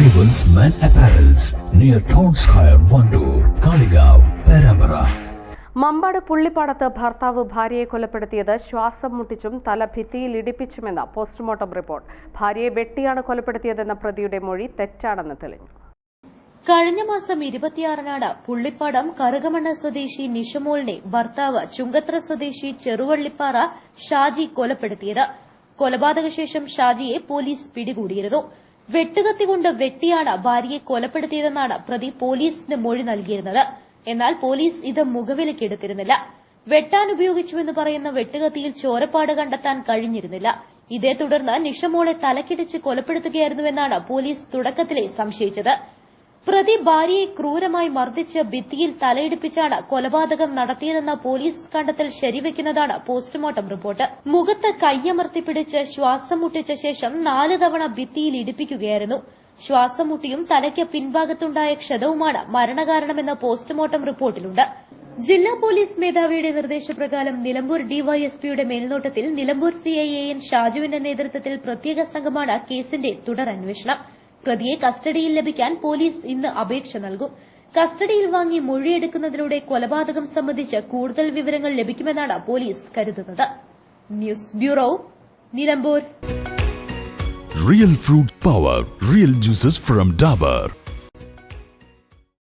Arrivals Men Apparels near Town Square, Vandoor, Kaligav, Perambara. Mambad പുള്ളിപ്പാടത്ത് ഭർത്താവ് ഭാര്യയെ കൊലപ്പെടുത്തിയത് ശ്വാസം മുട്ടിച്ചും തല ഭിത്തിയിൽ ഇടിപ്പിച്ചുമെന്ന പോസ്റ്റ്മോർട്ടം റിപ്പോർട്ട്. ഭാര്യയെ വെട്ടിയാണ് കൊലപ്പെടുത്തിയതെന്ന പ്രതിയുടെ മൊഴി തെറ്റാണെന്ന് തെളിഞ്ഞു. കഴിഞ്ഞ മാസം ഇരുപത്തിയാറിനാണ് പുള്ളിപ്പാടം കറുകമണ്ണ സ്വദേശി നിഷമോളിനെ ഭർത്താവ് ചുങ്കത്ര സ്വദേശി ചെറുവള്ളിപ്പാറ ഷാജി കൊലപ്പെടുത്തിയത്. കൊലപാതക ശേഷം ഷാജിയെ പോലീസ് പിടികൂടിയിരുന്നു. വെട്ടുകത്തി കൊണ്ട് വെട്ടിയാണ് ഭാര്യയെ കൊലപ്പെടുത്തിയതെന്നാണ് പ്രതി പോലീസിന് മൊഴി നൽകിയിരുന്നത്. എന്നാൽ പോലീസ് ഇത് മുഖവിലക്കെടുത്തിരുന്നില്ല വെട്ടാൻ ഉപയോഗിച്ചുവെന്ന് പറയുന്ന വെട്ടുകത്തിയിൽ ചോരപ്പാട് കണ്ടെത്താൻ കഴിഞ്ഞിരുന്നില്ല. ഇതേ തുടർന്ന് നിഷമോളെ തലക്കിടിച്ച് കൊലപ്പെടുത്തുകയായിരുന്നുവെന്നാണ് പോലീസ് തുടക്കത്തിലെ സംശയിച്ചത്. പ്രതി ഭാര്യയെ ക്രൂരമായി മർദ്ദിച്ച് ഭിത്തിയിൽ തലയിടിപ്പിച്ചാണ് കൊലപാതകം നടത്തിയതെന്ന പോലീസ് കണ്ടെത്തൽ ശരിവെക്കുന്നതാണ് പോസ്റ്റ്മോർട്ടം റിപ്പോർട്ട്. മുഖത്ത് കയ്യമർത്തി പിടിച്ച് ശ്വാസം മുട്ടിച്ച ശേഷം നാല് തവണ ഭിത്തിയിൽ ഇടിപ്പിക്കുകയായിരുന്നു. ശ്വാസം മുട്ടിയും തലയ്ക്ക് പിൻഭാഗത്തുണ്ടായ ക്ഷതവുമാണ് മരണകാരണമെന്ന് പോസ്റ്റ്മോർട്ടം റിപ്പോർട്ടിലുണ്ട്. ജില്ലാ പോലീസ് മേധാവിയുടെ നിർദ്ദേശപ്രകാരം നിലമ്പൂർ ഡിവൈഎസ്പിയുടെ മേൽനോട്ടത്തിൽ നിലമ്പൂർ സിഐഎൻ ഷാജുവിന്റെ നേതൃത്വത്തിൽ പ്രത്യേക സംഘമാണ് കേസിന്റെ തുടരന്വേഷണം. പ്രതിയെ കസ്റ്റഡിയിൽ ലഭിക്കാൻ പോലീസ് ഇന്ന് അപേക്ഷ നൽകും. കസ്റ്റഡിയിൽ വാങ്ങി മൊഴിയെടുക്കുന്നതിലൂടെ കൊലപാതകം സംബന്ധിച്ച് കൂടുതൽ വിവരങ്ങൾ ലഭിക്കുമെന്നാണ് പോലീസ് കരുതുന്നത്. News bureau Nilambur. Real fruit power, real juices from Dabur.